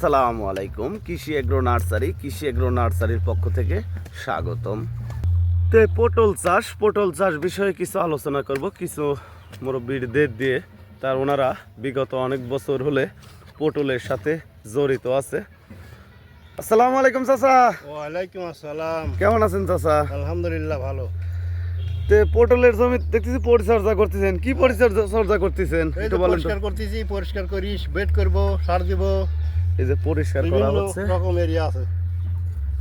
আসসালামু আলাইকুম কৃষি এগ্রো নার্সারি কৃষি এগ্রো নার্সারির পক্ষ থেকে স্বাগতম। তো পটল চাষ পটল চাষ বিষয়ে কিছু আলোচনা করব। কিছু মুরব্বীদের দিয়ে তার ওনারা বিগত অনেক বছর হলে পটলের সাথে জড়িত আছে। আসসালামু আলাইকুম চাচা। ওয়ালাইকুম আসসালাম। কেমন আছেন চাচা? আলহামদুলিল্লাহ ভালো। তে পটলের জমি দেখতেছি পরিচর্যা করতেছেন। কি পরিচর্যা চর্যা করতেছেন? একটু বলেন পরিষ্কার করতেছি পরিষ্কার করিস বেড করব সার দিব। এই যে পরিষ্কার করা হচ্ছে। রকম এরিয়া আছে।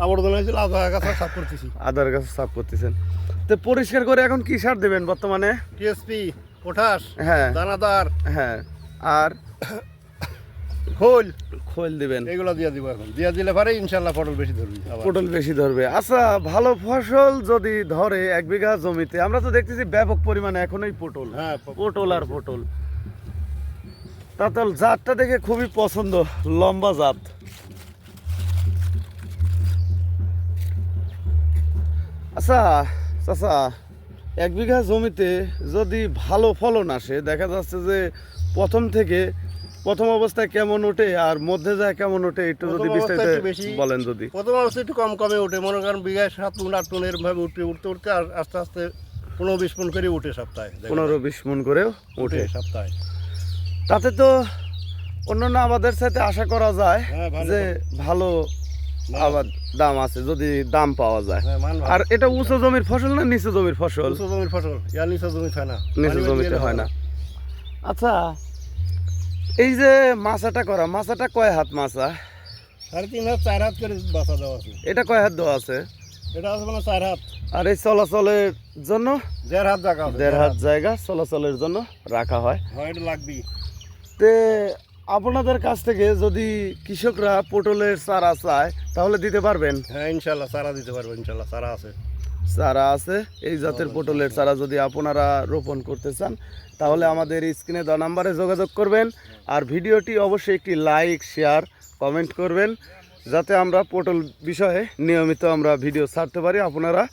আবর্জনা হয়েছিল আধা গাছা সাফ করতেছি। আধার কাছে সাফ করতেছেন। তো পরিষ্কার করে এখন কি সার দেবেন বর্তমানে? টিএসপি পটাশ হ্যাঁ। দানাদার। হ্যাঁ। আর খোল। খোল দিবেন। এগুলো দিয়ে দিব এখন। দিয়ে দিলে পরে ইনশাল্লাহ পটল বেশি ধরবি। পটল বেশি ধরবে। আচ্ছা ভালো ফসল যদি ধরে এক বিঘা জমিতে আমরা তো দেখতেছি ব্যাপক পরিমাণে এখনই পটল। হ্যাঁ পটল আর পটল। তাতল জাতটা দেখে খুবই পছন্দ লম্বা জাত। আচ্ছা চাচা এক বিঘা জমিতে যদি ভালো ফলন আসে দেখা যাচ্ছে যে প্রথম থেকে প্রথম অবস্থায় কেমন ওঠে আর মধ্যে যায় কেমন ওঠে একটু যদি বিস্তারিত। বলেন যদি। প্রথম অবস্থায় একটু কম কমে ওঠে মনে করেন বিঘায় সাত মন আট মন এরকম ভাবে উঠতে উঠতে উঠতে আর আস্তে আস্তে পনেরো বিশ মন করে উঠে সপ্তাহে পনেরো বিশ মন করেও উঠে সপ্তাহে। তাতে তো অন্যান্য আবাদের সাথে আশা করা যায় হ্যাঁ, যে ভালো। আবাদ দাম আছে যদি দাম পাওয়া যায়। হ্যাঁ। আর এটা উঁচু জমির ফসল না নিচু জমির ফসল? উঁচু জমির ফসল। নিচু জমি হয় না। নিচু জমিতে হয় না। আচ্ছা এই যে মাছাটা করা মাছাটা কয় হাত মাছা? সাড়ে তিন হাত চার হাত করে বাসা দেওয়া আছে। এটা কয় হাত দেওয়া আছে? এটা আছে মানে চার হাত। আর এই চলাচলের জন্য? দেড় হাত জায়গা দেড় হাত জায়গা চলাচলের জন্য রাখা হয়। হয় এটা লাগবি তে আপনাদের কাছ থেকে যদি কৃষকরা পটলের চারা চায় তাহলে দিতে পারবেন? হ্যাঁ ইনশাল্লাহ চারা দিতে পারব ইনশাল্লাহ চারা আছে। চারা আছে এই জাতের পটলের চারা যদি আপনারা রোপণ করতে চান তাহলে আমাদের স্ক্রিনে দেওয়া নাম্বারে যোগাযোগ করবেন। আর ভিডিওটি অবশ্যই একটি লাইক শেয়ার কমেন্ট করবেন যাতে আমরা পটল বিষয়ে নিয়মিত আমরা ভিডিও ছাড়তে পারি। আপনারা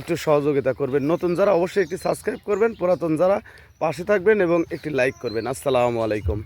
একটু সহযোগিতা করবেন। নতুন যারা অবশ্যই একটি সাবস্ক্রাইব করবেন, পুরাতন যারা পাশে থাকবেন এবং একটি লাইক করবেন। আসসালামু আলাইকুম।